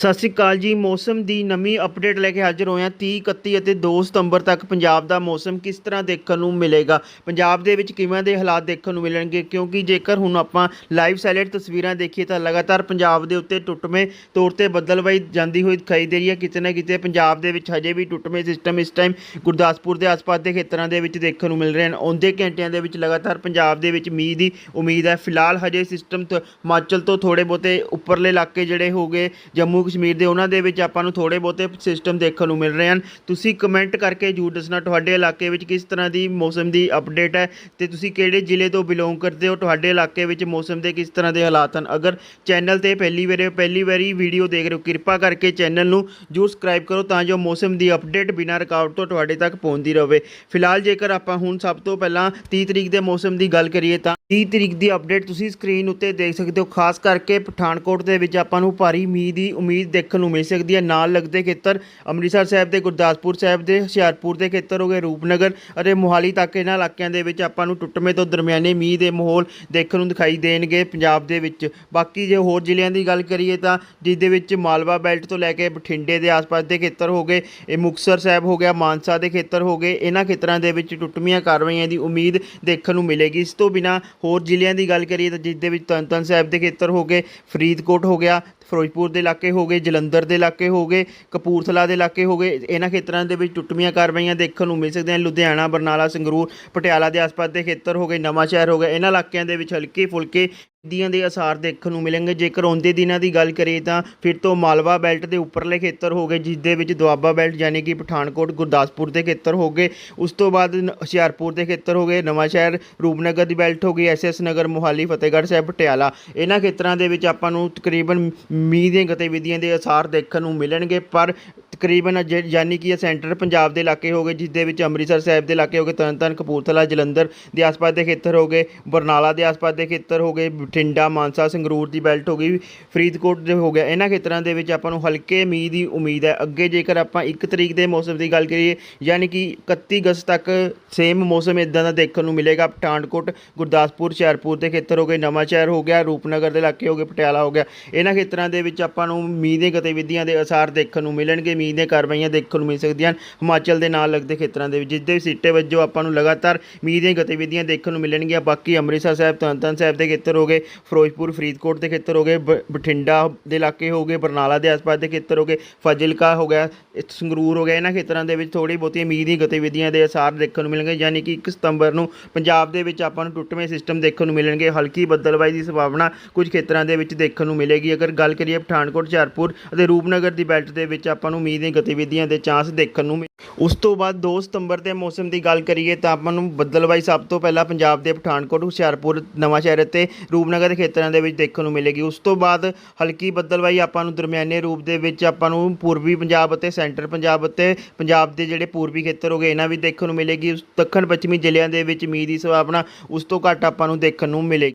ਸਤਿ ਸ਼੍ਰੀ ਅਕਾਲ ਜੀ। ਮੌਸਮ ਦੀ ਨਵੀਂ ਅਪਡੇਟ ਲੈ ਕੇ ਹਾਜ਼ਰ ਹੋਏ ਹਾਂ 30 31 ਅਤੇ 2 ਸਤੰਬਰ ਤੱਕ ਪੰਜਾਬ ਦਾ ਮੌਸਮ ਕਿਸ ਤਰ੍ਹਾਂ ਦੇਖਣ ਨੂੰ ਮਿਲੇਗਾ? ਪੰਜਾਬ ਦੇ ਵਿੱਚ ਕਿਵੇਂ ਦੇ ਹਾਲਾਤ ਦੇਖਣ ਨੂੰ ਮਿਲਣਗੇ? ਕਿਉਂਕਿ ਜੇਕਰ ਹੁਣ ਆਪਾਂ ਲਾਈਵ ਸੈਲੈਂਟ ਤਸਵੀਰਾਂ ਦੇਖੀਏ ਤਾਂ ਲਗਾਤਾਰ ਪੰਜਾਬ ਦੇ ਉੱਤੇ ਟੁੱਟਵੇਂ ਤੌਰ ਤੇ ਬੱਦਲਵਾਈ ਜਾਂਦੀ ਹੋਈ ਦਿਖਾਈ ਦੇ ਰਹੀ ਹੈ। ਕਿਤੇ ਨਾ ਕਿਤੇ ਪੰਜਾਬ ਦੇ ਵਿੱਚ ਹਜੇ ਵੀ ਟੁੱਟਵੇਂ ਸਿਸਟਮ ਇਸ ਟਾਈਮ ਗੁਰਦਾਸਪੁਰ ਦੇ ਆਸ-ਪਾਸ ਦੇ ਖੇਤਰਾਂ ਦੇ ਵਿੱਚ ਦੇਖਣ ਨੂੰ ਮਿਲ ਰਹੇ ਹਨ। ਆਉਂਦੇ ਘੰਟਿਆਂ ਦੇ ਵਿੱਚ ਲਗਾਤਾਰ ਪੰਜਾਬ ਦੇ ਵਿੱਚ ਮੀਂਹ ਦੀ ਉਮੀਦ ਹੈ। ਫਿਲਹਾਲ ਹਜੇ ਸਿਸਟਮ ਤੋਂ ਹਿਮਾਚਲ ਤੋਂ ਥੋੜੇ ਬਹੁਤੇ ਉੱਪਰਲੇ ਇਲਾਕੇ ਜਿਹੜੇ ਹੋ ਗਏ, ਜੰਮੂ ਕਸ਼ਮੀਰ ਦੇ ਉਹਨਾਂ ਦੇ ਵਿੱਚ ਆਪਾਂ ਨੂੰ ਥੋੜੇ ਬਹੁਤੇ ਸਿਸਟਮ ਦੇਖਣ ਨੂੰ ਮਿਲ ਰਹੇ ਹਨ। ਤੁਸੀਂ ਕਮੈਂਟ ਕਰਕੇ ਜਰੂਰ ਦੱਸਣਾ ਤੁਹਾਡੇ ਇਲਾਕੇ ਵਿੱਚ ਕਿਸ ਤਰ੍ਹਾਂ ਦੀ ਮੌਸਮ ਦੀ ਅਪਡੇਟ ਹੈ ਤੇ ਤੁਸੀਂ ਕਿਹੜੇ ਜ਼ਿਲ੍ਹੇ ਤੋਂ ਬਿਲੋਂਗ ਕਰਦੇ ਹੋ, ਤੁਹਾਡੇ ਇਲਾਕੇ ਵਿੱਚ ਮੌਸਮ ਦੇ ਕਿਸ ਤਰ੍ਹਾਂ ਦੇ ਹਾਲਾਤ ਹਨ। ਅਗਰ ਚੈਨਲ ਤੇ ਪਹਿਲੀ ਵਾਰੀ ਪਹਿਲੀ ਵਾਰੀ ਵੀਡੀਓ ਦੇਖ ਰਹੇ ਹੋ, ਕਿਰਪਾ ਕਰਕੇ ਚੈਨਲ ਨੂੰ ਜਰੂਰ ਸਬਸਕ੍ਰਾਈਬ ਕਰੋ ਤਾਂ ਜੋ ਮੌਸਮ ਦੀ ਅਪਡੇਟ ਬਿਨਾਂ ਰੁਕਾਵਟ ਤੋਂ ਤੁਹਾਡੇ ਤੱਕ ਪਹੁੰਚਦੀ ਰਹੇ। ਫਿਲਹਾਲ ਜੇਕਰ ਆਪਾਂ ਹੁਣ ਸਭ ਤੋਂ ਪਹਿਲਾਂ 30 ਤਰੀਕ ਦੇ ਮੌਸਮ ਦੀ ਗੱਲ ਕਰੀਏ ਤਾਂ 30 ਤਰੀਕ ਦੀ ਅਪਡੇਟ ਤੁਸੀਂ ਸਕਰੀਨ ਉੱਤੇ ਦੇਖ ਸਕਦੇ ਹੋ, ਖਾਸ ਕਰਕੇ ਪਠਾਨਕੋਟ ਦੇ ਵਿੱਚ ਆਪਾਂ ਨੂੰ ਭਾਰੀ ਮੀਂਹ ਦੀ ਉਮੀਦ ਦੇਖਣ ਨੂੰ ਮਿਲ ਸਕਦੀ ਹੈ। ਨਾਲ ਲੱਗਦੇ ਖੇਤਰ ਅੰਮ੍ਰਿਤਸਰ ਸਾਹਿਬ ਦੇ, ਗੁਰਦਾਸਪੁਰ ਸਾਹਿਬ ਦੇ, ਹੁਸ਼ਿਆਰਪੁਰ ਦੇ ਖੇਤਰ ਹੋ ਗਏ, ਰੂਪਨਗਰ ਅਤੇ ਮੋਹਾਲੀ ਤੱਕ ਇਹਨਾਂ ਇਲਾਕਿਆਂ ਦੇ ਵਿੱਚ ਆਪਾਂ ਨੂੰ ਟੁੱਟਵੇਂ ਤੋਂ ਦਰਮਿਆਨੇ ਮੀਂਹ ਦੇ ਮਾਹੌਲ ਦੇਖਣ ਨੂੰ ਦਿਖਾਈ ਦੇਣਗੇ ਪੰਜਾਬ ਦੇ ਵਿੱਚ। ਬਾਕੀ ਜੇ ਹੋਰ ਜ਼ਿਲ੍ਹਿਆਂ ਦੀ ਗੱਲ ਕਰੀਏ ਤਾਂ ਜਿਸ ਦੇ ਵਿੱਚ ਮਾਲਵਾ ਬੈਲਟ ਤੋਂ ਲੈ ਕੇ ਬਠਿੰਡੇ ਦੇ ਆਸ-ਪਾਸ ਦੇ ਖੇਤਰ ਹੋ ਗਏ, ਇਹ ਮੁਕਤਸਰ ਸਾਹਿਬ ਹੋ ਗਿਆ, ਮਾਨਸਾ ਦੇ ਖੇਤਰ ਹੋ ਗਏ, ਇਹਨਾਂ ਖੇਤਰਾਂ ਦੇ ਵਿੱਚ ਟੁੱਟਵੀਆਂ ਕਾਰਵਾਈਆਂ ਦੀ ਉਮੀਦ ਦੇਖਣ ਨੂੰ ਮਿਲੇਗੀ। ਇਸ ਤੋਂ ਬਿਨਾ ਹੋਰ ਜ਼ਿਲ੍ਹਿਆਂ ਦੀ ਗੱਲ ਕਰੀਏ ਤਾਂ ਜਿਸ ਦੇ ਵਿੱਚ ਤਰਨਤਾਰਨ ਸਾਹਿਬ ਦੇ ਖੇਤਰ ਹੋ ਗਏ, ਫਰੀਦਕੋਟ ਹੋ ਗਿਆ ਫਿਰੋਜ਼ਪੁਰ ਦੇ ਇਲਾਕੇ ਹੋ ਗਏ, ਜਲੰਧਰ ਦੇ ਇਲਾਕੇ ਹੋ ਗਏ, ਕਪੂਰਥਲਾ ਦੇ ਇਲਾਕੇ ਹੋ ਗਏ, ਇਹਨਾਂ ਖੇਤਰਾਂ ਦੇ ਵਿੱਚ ਟੁੱਟਵੀਆਂ ਕਾਰਵਾਈਆਂ ਦੇਖਣ ਨੂੰ ਮਿਲ ਸਕਦੀਆਂ ਲੁਧਿਆਣਾ, ਬਰਨਾਲਾ, ਸੰਗਰੂਰ, ਪਟਿਆਲਾ ਦੇ ਆਸ-ਪਾਸ ਦੇ ਖੇਤਰ ਹੋ ਗਏ, ਨਵਾਂ ਸ਼ਹਿਰ ਹੋ ਗਿਆ, ਇਹਨਾਂ ਇਲਾਕਿਆਂ ਦੇ ਵਿੱਚ ਹਲਕੇ ਫੁਲਕੇ ਦੀਆਂ ਦੇ ਅਸਾਰ ਦੇਖਣ ਨੂੰ ਮਿਲਣਗੇ। ਜੇਕਰ ਆਉਂਦੇ ਦਿਨਾਂ ਦੀ ਗੱਲ ਕਰੀਏ ਤਾਂ ਫਿਰ ਤੋਂ ਮਾਲਵਾ ਬੈਲਟ ਦੇ ਉੱਪਰਲੇ ਖੇਤਰ ਹੋ ਗਏ, ਜਿਸ ਦੇ ਵਿੱਚ ਦੁਆਬਾ ਬੈਲਟ ਯਾਨੀ ਕਿ ਪਠਾਨਕੋਟ, ਗੁਰਦਾਸਪੁਰ ਦੇ ਖੇਤਰ ਹੋ ਗਏ। ਉਸ ਤੋਂ ਬਾਅਦ ਨ- ਹੁਸ਼ਿਆਰਪੁਰ ਦੇ ਖੇਤਰ ਹੋ ਗਏ, ਨਵਾਂ ਸ਼ਹਿਰ, ਰੂਪਨਗਰ ਦੀ ਬੈਲਟ ਹੋ ਗਈ ਐਸਐਸ ਨਗਰ, ਮੋਹਾਲੀ, ਫਤਿਹਗੜ੍ਹ ਸਾਹਿਬ, ਪਟਿਆਲਾ। ਇਹਨਾਂ ਖੇਤਰਾਂ ਦੇ ਵਿੱਚ ਆਪਾਂ ਨੂੰ ਤਕਰੀਬਨ ਮੀਂਹ ਦੀਆਂ ਗਤੀਵਿਧੀਆਂ ਦੇ ਅਸਾਰ ਦੇਖਣ ਨੂੰ ਮਿਲਣਗੇ ਪਰ ਤਕਰੀਬਨ ਜ- ਯਾਨੀ ਕਿ ਇਹ ਸੈਂਟਰ ਪੰਜਾਬ ਦੇ ਇਲਾਕੇ ਹੋ ਗਏ, ਜਿਸ ਦੇ ਵਿੱਚ ਅੰਮ੍ਰਿਤਸਰ ਸਾਹਿਬ ਦੇ ਇਲਾਕੇ ਹੋ ਗਏ, ਤਰਨਤਾਰਨ, ਕਪੂਰਥਲਾ, ਜਲੰਧਰ ਦੇ ਆਸ-ਪਾਸ ਦੇ ਖੇਤਰ ਹੋ ਗਏ, ਬਰਨਾਲਾ ਦੇ ਆਸ-ਪਾਸ ਦੇ ਖੇਤਰ ਹੋ ਗਏ, ਬਠਿੰਡਾ, ਮਾਨਸਾ, ਸੰਗਰੂਰ ਦੀ ਬੈਲਟ ਹੋ ਗਈ, ਫਰੀਦਕੋਟ ਦੇ ਹੋ ਗਿਆ। ਇਹਨਾਂ ਖੇਤਰਾਂ ਦੇ ਵਿੱਚ ਆਪਾਂ ਨੂੰ ਹਲਕੇ ਮੀਂਹ ਦੀ ਉਮੀਦ ਹੈ। ਅੱਗੇ ਜੇਕਰ ਆਪਾਂ 1 ਤਰੀਕ ਦੇ ਮੌਸਮ ਦੀ ਗੱਲ ਕਰੀਏ, ਯਾਨੀ ਕਿ 31 ਅਗਸਤ ਤੱਕ ਸੇਮ ਮੌਸਮ ਇਦਾਂ ਦਾ ਦੇਖਣ ਨੂੰ ਮਿਲੇਗਾ। ਪਠਾਨਕੋਟ, ਗੁਰਦਾਸਪੁਰ, ਹੁਸ਼ਿਆਰਪੁਰ ਦੇ ਖੇਤਰ ਹੋ ਗਏ, ਨਵਾਂਸ਼ਹਿਰ ਹੋ ਗਿਆ, ਰੂਪਨਗਰ ਦੇ ਇਲਾਕੇ ਹੋ ਗਏ, ਪਟਿਆਲਾ ਹੋ ਗਿਆ। ਇਹਨਾਂ ਖੇਤਰਾਂ ਦੇ ਵਿੱਚ ਆਪਾਂ ਨੂੰ ਮੀਂਹ ਦੀਆਂ ਗਤੀਵਿਧੀਆਂ ਦੇ ਅਸਾਰ ਦੇਖਣ ਨੂੰ ਮਿਲਣਗੇ। ਮੀਂਹ ਮੀਂਹ ਦੀਆਂ ਕਾਰਵਾਈਆਂ ਦੇਖਣ ਨੂੰ ਮਿਲ ਸਕਦੀਆਂ ਹਨ। ਹਿਮਾਚਲ ਦੇ ਨਾਲ ਲੱਗਦੇ ਖੇਤਰਾਂ ਦੇ ਵਿੱਚ, ਜਿਸ ਦੇ ਸਿੱਟੇ ਵਜੋਂ ਆਪਾਂ ਨੂੰ ਲਗਾਤਾਰ ਮੀਂਹ ਦੀਆਂ ਗਤੀਵਿਧੀਆਂ ਦੇਖਣ ਨੂੰ ਮਿਲਣਗੀਆਂ। ਬਾਕੀ ਅੰਮ੍ਰਿਤਸਰ ਸਾਹਿਬ, ਤਰਨਤਾਰਨ ਸਾਹਿਬ ਦੇ ਖੇਤਰ ਹੋ ਗਏ, ਫਿਰੋਜ਼ਪੁਰ, ਫਰੀਦਕੋਟ ਦੇ ਖੇਤਰ ਹੋ ਬਠਿੰਡਾ ਦੇ ਇਲਾਕੇ ਹੋ ਗਏ, ਬਰਨਾਲਾ ਦੇ ਆਸ-ਪਾਸ ਦੇ ਖੇਤਰ ਹੋ ਗਏ, ਫਾਜ਼ਿਲਕਾ ਹੋ ਗਿਆ ਸੰਗਰੂਰ ਹੋ ਗਿਆ। ਇਹਨਾਂ ਖੇਤਰਾਂ ਦੇ ਵਿੱਚ ਥੋੜੀ ਬਹੁਤੀ ਮੀਂਹ ਦੀ ਗਤੀਵਿਧੀਆਂ ਦੇ ਅਸਾਰ ਦੇਖਣ ਨੂੰ ਮਿਲਣਗੇ, ਯਾਨੀ ਕਿ 1 ਸਤੰਬਰ ਨੂੰ ਪੰਜਾਬ ਦੇ ਵਿੱਚ ਆਪਾਂ ਨੂੰ ਟੁੱਟਵੇਂ ਸਿਸਟਮ ਦੇਖਣ ਨੂੰ ਮਿਲਣਗੇ। ਹਲਕੀ ਬੱਦਲਬਾਈ ਦੀ ਸੰਭਾਵਨਾ ਕੁਝ ਖੇਤਰਾਂ ਦੇ ਵਿੱਚ ਦੇਖਣ ਨੂੰ ਮਿਲੇਗੀ। ਅਗਰ ਗੱਲ ਕਰੀਏ ਪਠਾਨਕੋਟ, ਹੁਸ਼ਿਆਰਪੁਰ ਅਤੇ ਰੂਪਨਗਰ ਦੀ ਬੈਲਟ ਦੇ ਵਿੱਚ ਆਪਾਂ ਨੂੰ ਮੀਂਹ ਦੀਆਂ ਗਤੀਵਿਧੀਆਂ ਦੇ ਚਾਂਸ ਦੇਖਣ ਨੂੰ ਮਿਲ- ਉਸ ਤੋਂ ਬਾਅਦ 2 ਸਤੰਬਰ ਦੇ ਮੌਸਮ ਦੀ ਗੱਲ ਕਰੀਏ ਤਾਂ ਆਪਾਂ ਨੂੰ ਬੱਦਲਬਾਈ ਸਭ ਤੋਂ ਪਹਿਲਾਂ ਪੰਜਾਬ ਦੇ ਪਠਾਨਕੋਟ, ਹੁਸ਼ਿਆਰਪੁਰ ਨਵਾਂਸ਼ਹਿਰ ਅਤੇ ਰੂਪਨਗਰ ਦੇ ਖੇਤਰਾਂ ਦੇ ਵਿੱਚ ਦੇਖਣ ਨੂੰ ਮਿਲੇਗੀ। ਉਸ ਤੋਂ ਬਾਅਦ ਹਲਕੀ ਬੱਦਲਬਾਈ ਆਪਾਂ ਨੂੰ ਦਰਮਿਆਨੇ ਰੂਪ ਦੇ ਵਿੱਚ ਆਪਾਂ ਨੂੰ ਪੂਰਬੀ ਪੰਜਾਬ ਅਤੇ ਸੈਂਟਰ ਪੰਜਾਬ ਅਤੇ ਪੰਜਾਬ ਦੇ ਜਿਹੜੇ ਪੂਰਬੀ ਖੇਤਰ ਹੋ ਗਏ, ਇਹਨਾਂ ਵੀ ਦੇਖਣ ਨੂੰ ਮਿਲੇਗੀ। ਦੱਖਣ ਪੱਛਮੀ ਜ਼ਿਲ੍ਹਿਆਂ ਦੇ ਵਿੱਚ ਮੀਂਹ ਦੀ ਸੰਭਾਵਨਾ ਉਸ ਤੋਂ ਘੱਟ ਆਪਾਂ ਨੂੰ ਦੇਖਣ ਨੂੰ ਮਿਲੇਗੀ।